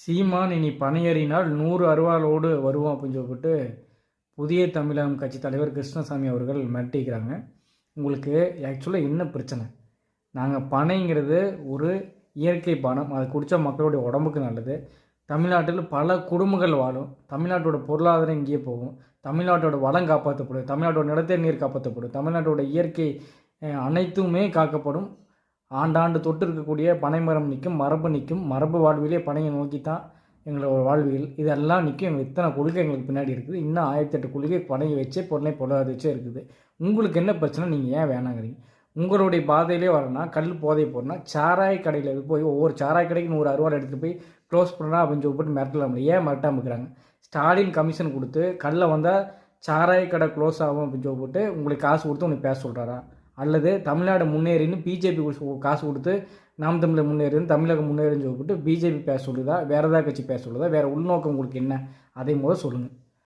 சீமான் இனி பணியேறினால் நூறு அருவாளோடு வருவோம் அப்படின்னு சொல்லிட்டு புதிய தமிழகம் கட்சி தலைவர் கிருஷ்ணசாமி அவர்கள் மிரட்டிக்கிறாங்க. உங்களுக்கு ஆக்சுவலாக என்ன பிரச்சனை? நாங்கள் பனைங்கிறது ஒரு இயற்கை பானம். அதை குடித்தா மக்களுடைய உடம்புக்கு நல்லது. தமிழ்நாட்டில் பல குடும்பங்கள் வாழும். தமிழ்நாட்டோட பொருளாதாரம் இங்கேயே போகும். தமிழ்நாட்டோட வளம் காப்பாற்றப்படும். தமிழ்நாட்டோட நிலத்தடி நீர் காப்பாற்றப்படும். தமிழ்நாட்டோட இயற்கை அனைத்துமே காக்கப்படும். ஆண்டாண்டு தொட்டு இருக்கக்கூடிய பனைமரம் நிற்கும் மரபு நிற்கும் மரபு வாழ்விலே பனையை நோக்கி தான் எங்களோட வாழ்வியல் இதெல்லாம் நிற்கும் எங்களுக்கு இத்தனை கொள்கை எங்களுக்கு பின்னாடி இருக்குது. இன்னும் ஆயிரத்தெட்டு கொள்கை பனையை வச்சே பொருளை பொருளாதார வச்சே இருக்குது. உங்களுக்கு என்ன பிரச்சனை? நீங்கள் ஏன் வேணாங்கிறீங்க. உங்களுடைய பாதையிலே வரனா கல் போதை போடனா சாராய கடையில் போய் ஒவ்வொரு சாராய கடைக்கு நூறு அறுவாள் எடுத்துகிட்டு போய் க்ளோஸ் பண்ணா அப்படின்னு சொல்லிட்டு மிரட்டலாம் ஏன் மிரட்டாமல் இருக்கிறாங்க? ஸ்டாலின் கமிஷன் கொடுத்து கல்லை வந்தால் சாராய கடை க்ளோஸ் ஆகும் அப்படின்னு சொல்லிட்டு உங்களுக்கு காசு கொடுத்து உங்களுக்கு பேச சொல்கிறாரா அல்லது தமிழ்நாடு முன்னேறின்னு பிஜேபி காசு கொடுத்து நாம் தமிழர் முன்னேறின்னு தமிழகம் முன்னேறின்னு சொல்லிட்டு பிஜேபி பேச சொல்லுதா? வேறு ஏதாவது கட்சி பேச சொல்லுதா? வேறு உள்நோக்கம் உங்களுக்கு என்ன? அதை முதல் சொல்லுங்கள்